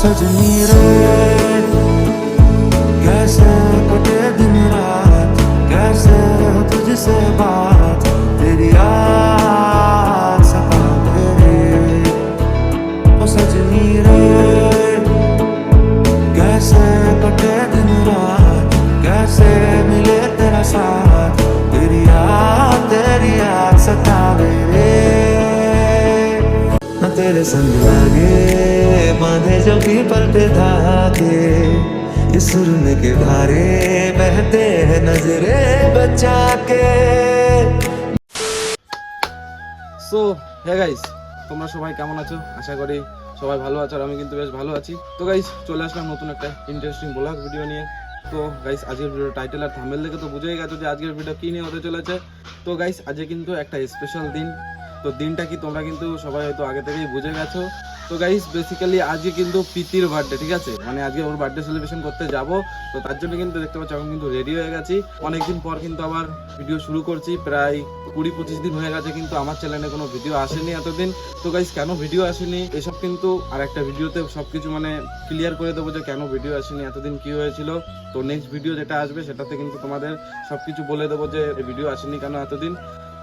सजनी रे कैसे कटे दिन रात, कैसे तुझसे बात, तेरी ओ सजनी रे कैसे कटे दिन रात, कैसे मिले तेरा साथ, तेरी याद तेरी याद सतावे रे न तेरे संग जो पीपल पे धागे इस सुरन के धारे बहते हैं नजरे बचा के সো হে গাইস তোমরা সবাই কেমন আছো আশা করি সবাই ভালো আছো আর আমি কিন্তু বেশ ভালো আছি তো গাইস চলে আসলাম নতুন একটা ইন্টারেস্টিং ব্লগ ভিডিও নিয়ে তো গাইস আজকের ভিডিও টাইটেল আর থাম্বেল দেখে তো বুঝেই গেছো যে আজকের ভিডিও কি নিয়ে হতে চলেছে তো গাইস আজকে কিন্তু একটা স্পেশাল দিন তো দিনটা কি তোমরা কিন্তু সবাই হয়তো আগে থেকেই বুঝে গেছো তো গাইস বেসিক্যালি আজকে কিন্তু প্রীতির বার্থডে ঠিক আছে? মানে আজকে ওর বার্থডে সেলিব্রেশন করতে যাব। তো তার জন্য কিন্তু দেখতে পাচ্ছ, এখন কিন্তু রেডি হয়ে গেছি। অনেকদিন পর কিন্তু আবার ভিডিও শুরু করছি। প্রায় কুড়ি পঁচিশ দিন হয়ে গেছে কিন্তু আমার চ্যানেলে কোনো ভিডিও আসেনি এতদিন। তো গাইস কেন ভিডিও আসেনি? এসব কিন্তু আর একটা ভিডিওতে সবকিছু মানে ক্লিয়ার করে দেবো যে কেন ভিডিও আসেনি, এতদিন কি হয়েছিল। তো নেক্সট ভিডিও যেটা আসবে, সেটাতে কিন্তু তোমাদের সবকিছু বলে দেবো যে ভিডিও আসেনি কেন এতদিন।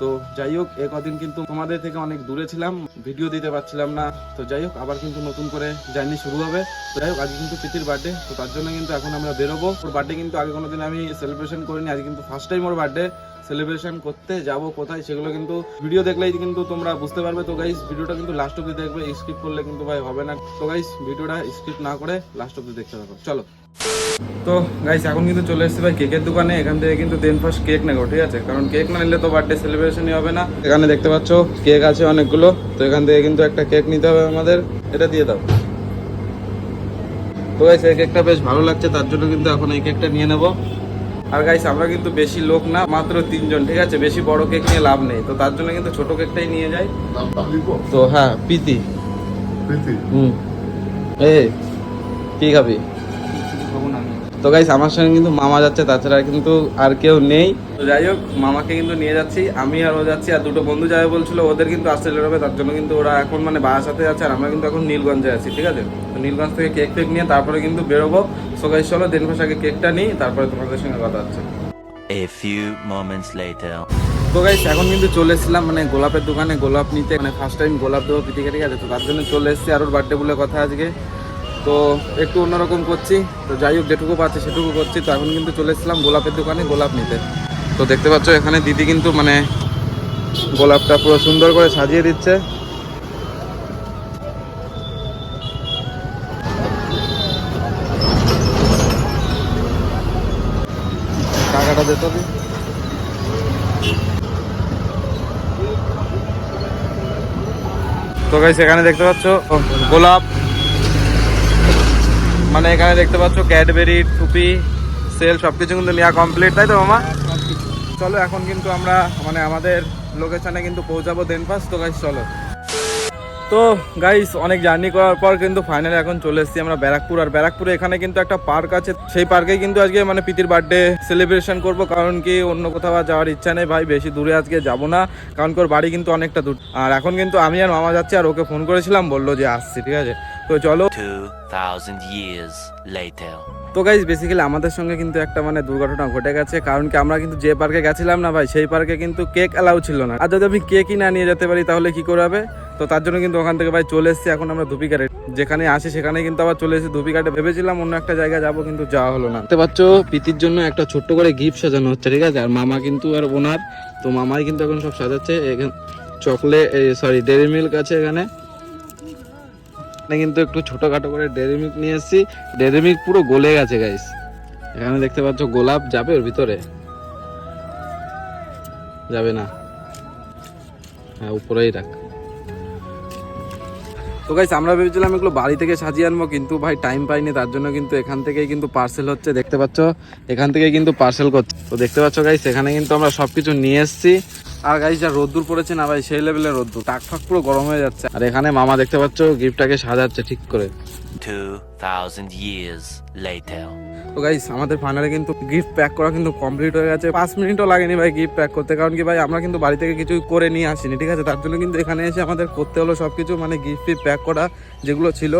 তো যাই হোক, এ কদিন কিন্তু তোমাদের থেকে অনেক দূরে ছিলাম, ভিডিও দিতে পারছিলাম না। তো যাই হোক, আবার কিন্তু নতুন করে জার্নি শুরু হবে। তো যাই হোক, আজকে কিন্তু প্রীতির বার্থডে তো তার জন্য কিন্তু এখন আমরা বেরোবো। ওর বার্থডে কিন্তু আগে কোনোদিন আমি সেলিব্রেশন করিনি আজ কিন্তু ফার্স্ট টাইম ওর বার্থডে সেলিব্রেশন করতে যাব কোথায় সেগুলো কিন্তু ভিডিও দেখলেই কিন্তু তোমরা বুঝতে পারবে। তো গাইস ভিডিওটা কিন্তু লাস্ট অব্দি দেখবে স্কিপ করলে কিন্তু ভাই হবে না। তো গাইস ভিডিওটা স্কিপ না করে লাস্ট অব্দি দেখতে থাকো। চলো। তো গাইস এখন কিন্তু চলে এসেছি ভাই কেকের দোকানে। এখান থেকে কিন্তু দেন ফার্স্ট কেক নেব, ঠিক আছে? কারণ কেক না নিলে তো বার্থডে সেলিব্রেশনই হবে না। এখানে দেখতে পাচ্ছ কেক আছে অনেকগুলো। তো এখান থেকে কিন্তু একটা কেক নিতে হবে আমাদের। এটা দিয়ে দাও। তো গাইস এই কেকটা বেশ ভালো লাগছে, তার জন্য কিন্তু এখন এই কেকটা নিয়ে নেব। আর গাইস আমরা কিন্তু বেশি লোক না মাত্র তিনজন ঠিক আছে? বেশি বড় কেক নিয়ে লাভ নেই। তো তার জন্য কিন্তু ছোট কেকটাই নিয়ে যাই। তো হ্যাঁ প্রীতি। প্রীতি? হুম। এ কি খাবি? তো গাইস আমার সঙ্গে কিন্তু মামা যাচ্ছে তাছাড়া কিন্তু আর কেউ নেই। তো যাই হোক মামাকে কিন্তু নিয়ে যাচ্ছি আমি আর ও যাচ্ছি আর দুটো বন্ধু যাবে বলছিল ওদের কিন্তু আসতে লেট হবে তার জন্য কিন্তু ওরা এখন মানে বাসাতে যাচ্ছে আর আমরা কিন্তু এখন নীলগঞ্জে আছি ঠিক আছে? তো নীলগঞ্জ থেকে কেক ফেক নিয়ে তারপরে কিন্তু বেরোবো। সো গাইস চলো দিন ভাষা আগে কেকটা নিই তারপরে তোমাদের সঙ্গে কথা হচ্ছে। A few moments later. তো গাইস এখন কিন্তু চলে এসেছিলাম মানে গোলাপের দোকানে গোলাপ নিতে। মানে ফার্স্ট টাইম গোলাপ দেবো পিটিকে ঠিক আছে? তো তার জন্য চলে এসেছি আর ওর বার্থডে বলে কথা আজকে। তো একটু অন্যরকম করছি। তো যাই হোক, যেটুকু পাচ্ছি সেটুকু করছি। তো এখন কিন্তু চলে এসেছিলাম গোলাপের দোকানে, গোলাপ নিতে। তো দেখতে পাচ্ছ, এখানে দিদি কিন্তু মানে গোলাপটা পুরো সুন্দর করে সাজিয়ে দিচ্ছে। টাকাটা যেতে হবে তো গাইস এখানে দেখতে পাচ্ছ গোলাপ। মানে এখানে দেখতে পাচ্ছ ক্যাডবেরি টুপি সেল সবকিছু কিন্তু নেওয়া কমপ্লিট তাই তো মামা? চলো এখন কিন্তু আমরা মানে আমাদের লোকেশনে কিন্তু পৌঁছাবো দেন পাস তো গাইস চলো। তো গাইস অনেক জার্নি করার পর কিন্তু ফাইনালি এখন চলে এসেছি আমরা ব্যারাকপুর, আর ব্যারাকপুরে এখানে কিন্তু একটা পার্ক আছে। সেই পার্কে কিন্তু আজকে মানে প্রীতির বার্থডে সেলিব্রেশন করব, কারণ কি অন্য কোথাও যাওয়ার ইচ্ছা নেই ভাই, বেশি দূরে আজকে যাব না, কারণ কি ওর বাড়ি কিন্তু অনেকটা দূর। আর এখন কিন্তু আমি আর মামা যাচ্ছি, আর ওকে ফোন করেছিলাম, বলল যে আসছি, ঠিক আছে? তো চলো। 2,000 years later. তো গাইজ বেসিক্যালি আমাদের সঙ্গে কিন্তু একটা মানে দুর্ঘটনা ঘটে গেছে কারণ কি আমরা কিন্তু যে পার্কে গেছিলাম না ভাই সেই পার্কে কিন্তু কেক অ্যালাউ ছিল না। আর যদি আমি কেকই না নিয়ে যেতে পারি তাহলে কি করে হবে? তো তার জন্য কিন্তু ওখান থেকে ভাই চলে এসেছি এখন আমরা ধুপিকাটে যেখানে আসি সেখানে কিন্তু আবার চলে এসেছি ধুপিকাটে ভেবেছিলাম অন্য একটা জায়গায় যাব কিন্তু যাওয়া হলো না। দেখতে পাচ্ছ প্রীতির জন্য একটা ছোট্ট করে গিফট সাজানো হচ্ছে ঠিক আছে? আর মামা কিন্তু আর ওনার। তো মামাই কিন্তু এখন সব সাজাচ্ছে চকলেট সরি ডেরি মিল্ক আছে এখানে। এখানে কিন্তু একটু ছোটখাটো করে ডেরি মিল্ক নিয়ে এসেছি। ডেরি মিল্ক পুরো গলে গেছে গাইস এখানে দেখতে পাচ্ছ, গোলাপ যাবে ওর ভিতরে। যাবে না। হ্যাঁ উপরেই রাখ। তো গাইস আমরা ভেবেছিলাম এগুলো বাড়ি থেকে সাজিয়ে আনব কিন্তু ভাই টাইম পাইনি তার জন্য কিন্তু এখান থেকেই কিন্তু পার্সেল হচ্ছে দেখতে পাচ্ছ? এখান থেকেই কিন্তু পার্সেল করছে। তো দেখতে পাচ্ছ গাইস এখানে কিন্তু আমরা সবকিছু নিয়ে এসেছি। আর গাইস যা রোদ্দুর পড়েছে না ভাই সেই লেভেলের রোদ্দুর। টাক ফাক পুরো গরম হয়ে যাচ্ছে। আর এখানে মামা দেখতে পাচ্ছ গিফটটাকে সাজাচ্ছে ঠিক করে। 2,000 years later. তো গাইস আমাদের ফাইনালে কিন্তু গিফট প্যাক করা কিন্তু কমপ্লিট হয়ে গেছে। পাঁচ মিনিটও লাগেনি ভাই গিফট প্যাক করতে, কারণ কি ভাই, আমরা কিন্তু বাড়ি থেকে কিছু করে নিয়ে আসিনি, ঠিক আছে? তার জন্য কিন্তু এখানে এসে আমাদের করতে হলো সব কিছু মানে গিফট ফিফ প্যাক করা যেগুলো ছিল।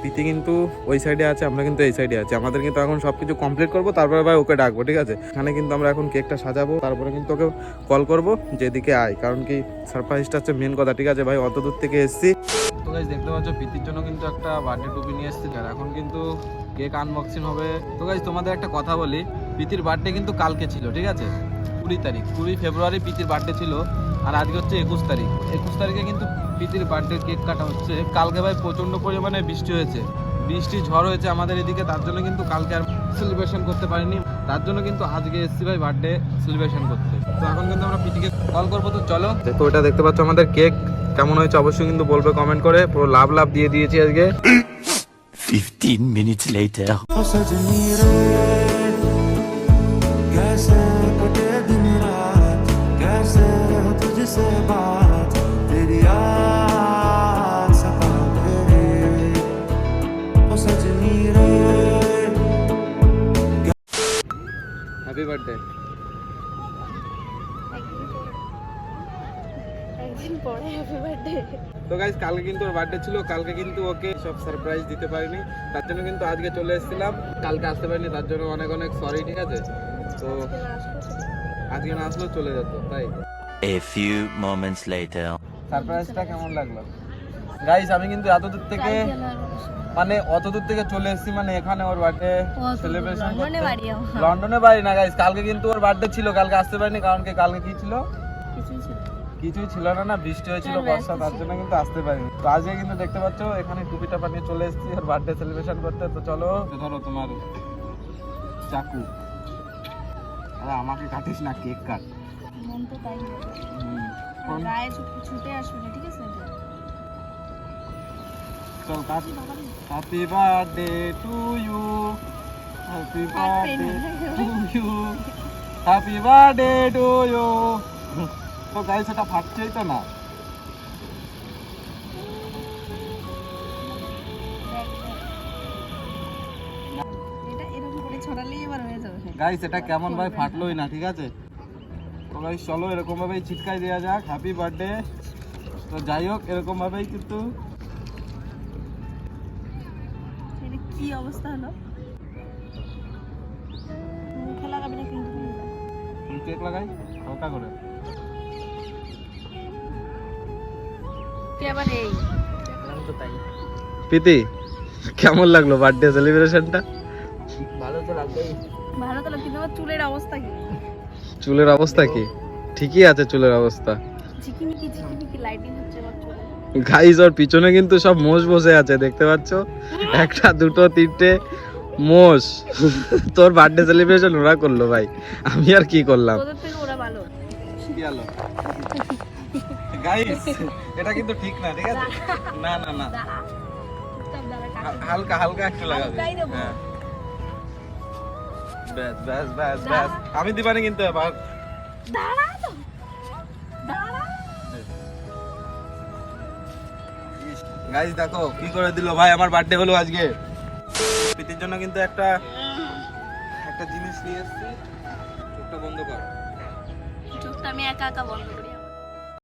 প্রীতি কিন্তু ওই সাইডে আছে, আমরা কিন্তু এই সাইডে আছি। আমাদের কিন্তু এখন সব কিছু কমপ্লিট করব, তারপরে ভাই ওকে ডাকবো, ঠিক আছে? এখানে কিন্তু আমরা এখন কেকটা সাজাবো, তারপরে কিন্তু ওকে কল করব, যেদিকে আয়। কারণ কি সারপ্রাইজটা হচ্ছে মেন কথা, ঠিক আছে ভাই? অত দূর থেকে এসেছি। গাইজ দেখতে পাচ্ছ, প্রীতির জন্য কিন্তু একটা বার্থডে টুপি নিয়ে এসেছি। আর এখন কিন্তু কেক আনবক্সিং হবে। তো গাইজ তোমাদের একটা কথা বলি, প্রীতির বার্থডে কিন্তু কালকে ছিল, ঠিক আছে? কুড়ি তারিখ, কুড়ি ফেব্রুয়ারি প্রীতির বার্থডে ছিল। আর আজকে হচ্ছে একুশ তারিখ। একুশ তারিখে কিন্তু প্রীতির বার্থডে কেক কাটা হচ্ছে। কালকে ভাই প্রচণ্ড পরিমাণে বৃষ্টি হয়েছে। বৃষ্টি ঝড় হয়েছে আমাদের এদিকে, তার জন্য কিন্তু কালকে আর সেলিব্রেশন করতে পারিনি। তার জন্য কিন্তু আজকে এসছি ভাই বার্থডে সেলিব্রেশন করতে তো এখন কিন্তু আমরা পিটিকে কল করব তো চলো। দেখো এটা দেখতে পাচ্ছ আমাদের কেক কেমন হয়েছে অবশ্যই কিন্তু বলবে কমেন্ট করে। পুরো লাভ লাভ দিয়ে দিয়েছি আজকে। 15 minutes later. বার্থডে তো গাইজ কালকে কিন্তু ওর বার্থডে ছিল। কালকে কিন্তু ওকে সব সারপ্রাইজ দিতে পারিনি। তার জন্য কিন্তু আজকে চলে এসেছিলাম। কালকে আসতে পারিনি তার জন্য অনেক অনেক সরি ঠিক আছে? তো আজকে না আসলেও চলে যেত তাই। A few moments later. সারপ্রাইজটা কেমন লাগল? গাইজ আমি কিন্তু এত দূর থেকে মানে অত দূর থেকে চলে এসেছি মানে এখানে ওর বার্থডে সেলিব্রেশন লন্ডনে বাড়ি আমার। লন্ডনে বাড়ি না গাইস কালকে কিন্তু ওর বার্থডে ছিল কালকে আসতে পারিনি কারণ কি কালকে কি ছিল? কিছুই ছিল না। কিছুই ছিল না না বৃষ্টি হয়েছিল বর্ষা তার জন্য কিন্তু আসতে পারিনি। তো আজকে কিন্তু দেখতে পাচ্ছ এখানে টুপিটা বানিয়ে চলে এসেছি ওর বার্থডে সেলিব্রেশন করতে। তো চলো ধরো তোমার চাকু। আরে আমাকে কাটিস না কেক কাট। মন তো তাই হুম, আর গায়ে ছুটে আসবে ঠিক আছে? চল cut happy birthday to you happy birthday to you happy birthday to you তো গাই সেটা ফাটছেই তো না? গাইস এটা কেমন ভাই ফাটলোই না ঠিক আছে? তো গাইস চলো এরকম ভাবেই ছিটকাই দেওয়া যাক। হ্যাপি বার্থডে তো যাই হোক এরকম ভাবেই কিন্তু কি অবস্থা হলো? মুখে লাগাবি না কিন্তু কেক লাগাই হালকা করে। কে আবার এই? তো তাই। প্রীতি কেমন লাগল বার্থডে সেলিব্রেশনটা ভালো তো লাগল কিন্তু চুলের অবস্থা কি? চুলের অবস্থা কি? ঠিকই আছে চুলের অবস্থা। ঝিকিমিকি ঝিকিমিকি লাইটিং হচ্ছে গাইস ওর পিছনে কিন্তু সব মোষ বসে আছে দেখতে পাচ্ছ? একটা দুটো তিনটে মোষ। তোর বার্থডে সেলিব্রেশন ওরা করল ভাই। আমি আর কি করলাম? গাইস এটা কিন্তু ঠিক না ঠিক আছে? না না না। হালকা হালকা একটু লাগাবে। হ্যাঁ। ব্যাস ব্যাস ব্যাস ব্যাস। আমি দিবানি কিন্তু এবার। দাঁড়া। গাইস দেখো কি করে দিল ভাই আমার বার্থডে হলো আজকে প্রীতির জন্য কিন্তু একটা একটা জিনিস নিয়ে এসেছি চোখটা বন্ধ কর চোখটা আমি একা একা বন্ধ করি আমার।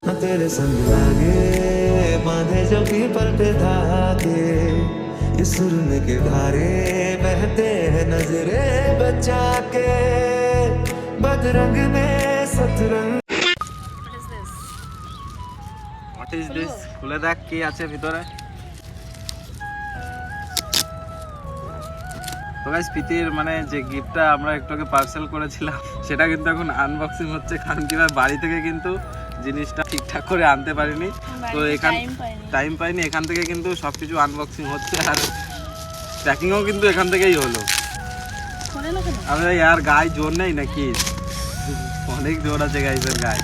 हाँ तेरे संग लागे बांधे जो पीपल पे धागे इस सुरन के धारे बहते हैं नजरे बचा के बदरंग ने सतरंग What is this? What is this খুলে দেখ কি আছে ভিতরে তো গাইস প্রীতির মানে যে গিফটটা আমরা একটু আগে পার্সেল করেছিলাম সেটা কিন্তু এখন আনবক্সিং হচ্ছে কারণ কি বাড়ি থেকে কিন্তু জিনিসটা ঠিকঠাক করে আনতে পারিনি। তো এখান টাইম পাইনি। এখান থেকে কিন্তু সবকিছু আনবক্সিং হচ্ছে আর প্যাকিংও কিন্তু এখান থেকেই হলো। আমি আর গায়ে জোর নেই নাকি? অনেক জোর আছে গাইসের গায়ে।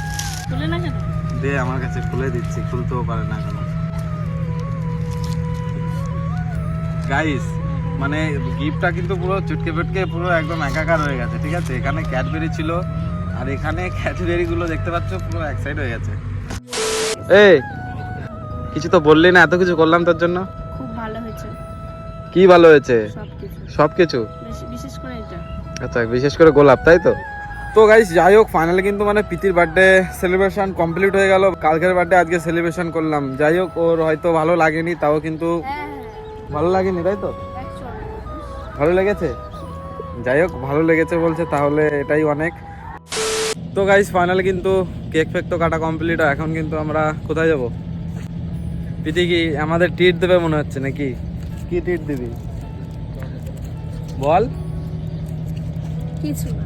খোলে না কেন? দে আমার কাছে খুলে দিচ্ছি খুলতেও পারে না কেন গাইস মানে গিফটটা কিন্তু পুরো চুটকে ফটকে পুরো একদম একাকার হয়ে গেছে ঠিক আছে? এখানে ক্যাডবেরি ছিল আর এখানে ক্যাডবেরি গুলো দেখতে পাচ্ছ পুরো এক সাইড হয়ে গেছে। এই কিছু তো বললি না এত কিছু করলাম তোর জন্য? খুব ভালো হয়েছে। কি ভালো হয়েছে? সবকিছু। সবকিছু? বেশি- বিশেষ করে এটা। আচ্ছা বিশেষ করে গোলাপ তাই তো? তো গাইস যাই হোক ফাইনালি কিন্তু মানে প্রীতির বার্থডে সেলিব্রেশন কমপ্লিট হয়ে গেল। কালকের বার্থডে আজকে সেলিব্রেশন করলাম। যাই হোক ওর হয়তো ভালো লাগেনি তাও কিন্তু হ্যাঁ। ভালো লাগেনি তাই তো? ভালো লেগেছে? যাই হোক ভালো লেগেছে বলছে তাহলে এটাই অনেক। তো গাইস ফাইনালি কিন্তু কেক ফেক তো কাটা কমপ্লিট হয় এখন কিন্তু আমরা কোথায় যাব? পিটি কি আমাদের ট্রিট দেবে মনে হচ্ছে নাকি? কি ট্রিট দিবি? বল। কিছু না।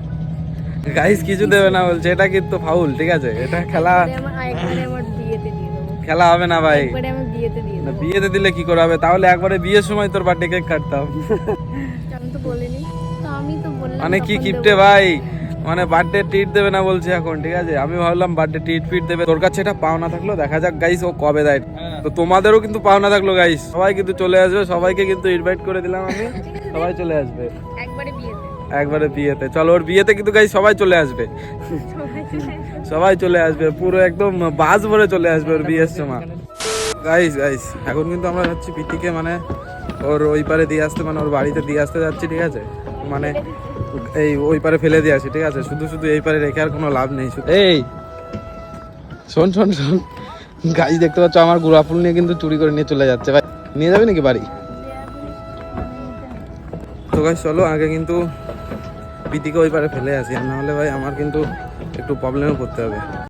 গাইস কিছু দেবে না বলছে এটা কিন্তু ফাউল ঠিক আছে? এটা খেলা খেলা হবে না ভাই। একবারে আমি বিয়েতে দিয়ে না, বিয়েতে দিলে কি করে হবে? তাহলে একবারে বিয়ের সময় তোর বার্থডে কেক কাটতাম। মানে কি দেবো। ভাই? মানে বার্থডে ট্রিট দেবে না বলছে এখন ঠিক আছে? আমি ভাবলাম বার্থডে ট্রিট ফিট দেবে। তোর কাছে এটা পাওনা থাকল দেখা যাক গাইস ও কবে দেয়। তো তোমাদেরও কিন্তু পাওনা থাকল গাইস সবাই কিন্তু চলে আসবে সবাইকে কিন্তু ইনভাইট করে দিলাম আমি। সবাই চলে আসবে। একবারে বিয়েতে। একবারে বিয়েতে। চলো ওর বিয়েতে কিন্তু গাইস সবাই চলে আসবে। সবাই চলে আসবে। সবাই চলে আসবে পুরো একদম বাস ভরে চলে আসবে ওর বিয়ের সময়। গাইস গাইস এখন কিন্তু আমরা যাচ্ছি পিতিকে মানে ওর ওই পারে দিয়ে আসতে মানে ওর বাড়িতে দিয়ে আসতে যাচ্ছি ঠিক আছে? মানে এই ওই পারে ফেলে দিয়ে আসি ঠিক আছে? শুধু শুধু এই পারে রেখে আর কোনো লাভ নেই এই শোন শোন শোন। গাছ দেখতে পাচ্ছ আমার গোড়া ফুল নিয়ে কিন্তু চুরি করে নিয়ে চলে যাচ্ছে। ভাই নিয়ে যাবে নাকি বাড়ি? তো গাইস চলো আগে কিন্তু পিতিকে ওই পারে ফেলে আসি আর নাহলে ভাই আমার কিন্তু একটু প্রবলেমে পড়তে হবে।